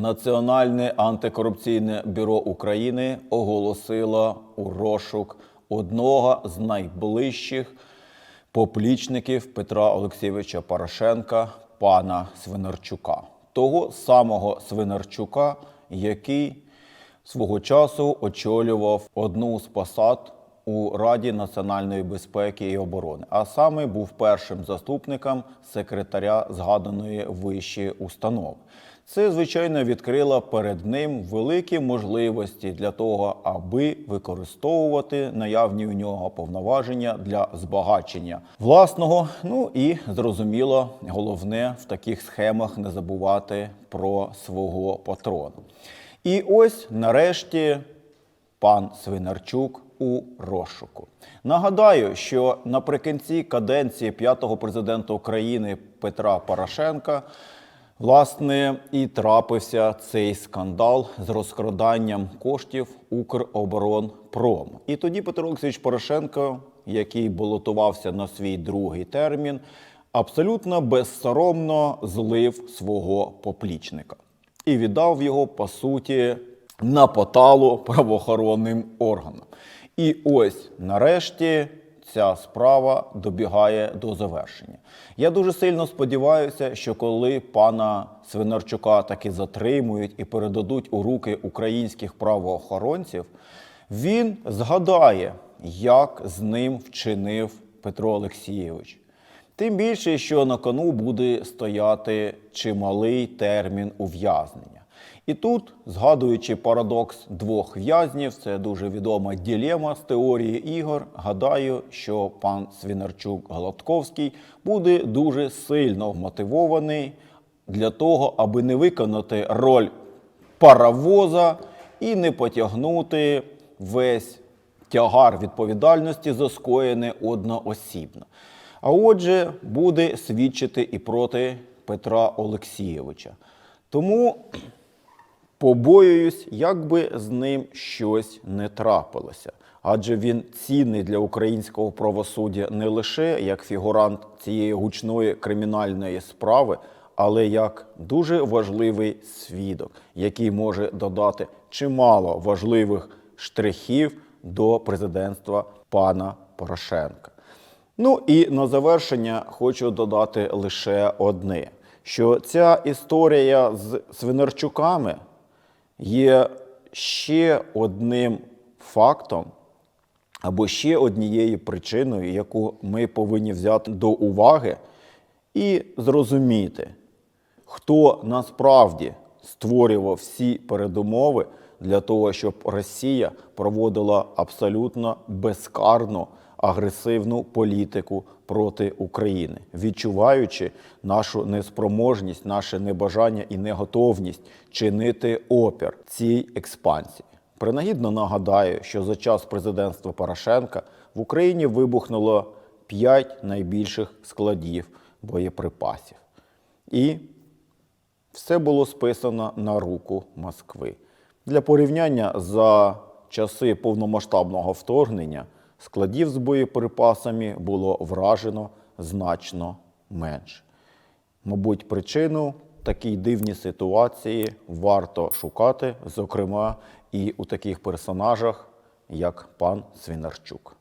Національне антикорупційне бюро України оголосило у розшук одного з найближчих поплічників Петра Олексійовича Порошенка, пана Свинарчука, того самого Свинарчука, який свого часу очолював одну з посад у Раді національної безпеки і оборони, а саме був першим заступником секретаря згаданої вищої установи. Це, звичайно, відкрило перед ним великі можливості для того, аби використовувати наявні у нього повноваження для збагачення власного. Ну і зрозуміло, головне в таких схемах не забувати про свого патрона. І ось нарешті пан Свинарчук у розшуку. Нагадаю, що наприкінці каденції п'ятого президента України Петра Порошенка власне і трапився цей скандал з розкраданням коштів Укроборонпром. І тоді Петро Олексійович Порошенко, який балотувався на свій другий термін, абсолютно безсоромно злив свого поплічника і віддав його по суті на поталу правоохоронним органам. І ось нарешті ця справа добігає до завершення. Я дуже сильно сподіваюся, що коли пана Свинарчука таки затримують і передадуть у руки українських правоохоронців, він згадає, як з ним вчинив Петро Олексійович. Тим більше, що на кону буде стояти чималий термін ув'язнення. І тут, згадуючи парадокс двох в'язнів, це дуже відома ділема з теорії ігор. Гадаю, що пан Свінарчук Гладковський буде дуже сильно вмотивований для того, аби не виконати роль паровоза і не потягнути весь тягар відповідальності за скоєне одноосібно. А отже, буде свідчити і проти Петра Олексійовича. Тому побоююсь, як би з ним щось не трапилося. Адже він цінний для українського правосуддя не лише як фігурант цієї гучної кримінальної справи, але як дуже важливий свідок, який може додати чимало важливих штрихів до президентства пана Порошенка. Ну і на завершення хочу додати лише одне: що ця історія з Свинарчуками є ще одним фактом або ще однією причиною, яку ми повинні взяти до уваги і зрозуміти, хто насправді створював всі передумови для того, щоб Росія проводила абсолютно безкарну агресивну політику проти України, відчуваючи нашу неспроможність, наше небажання і неготовність чинити опір цій експансії. Принагідно нагадаю, що за час президентства Порошенка в Україні вибухнуло п'ять найбільших складів боєприпасів. І все було списано на руку Москви. Для порівняння за часи повномасштабного вторгнення складів з боєприпасами було вражено значно менше. Мабуть, причину такій дивній ситуації варто шукати, зокрема, і у таких персонажах, як пан Свинарчук.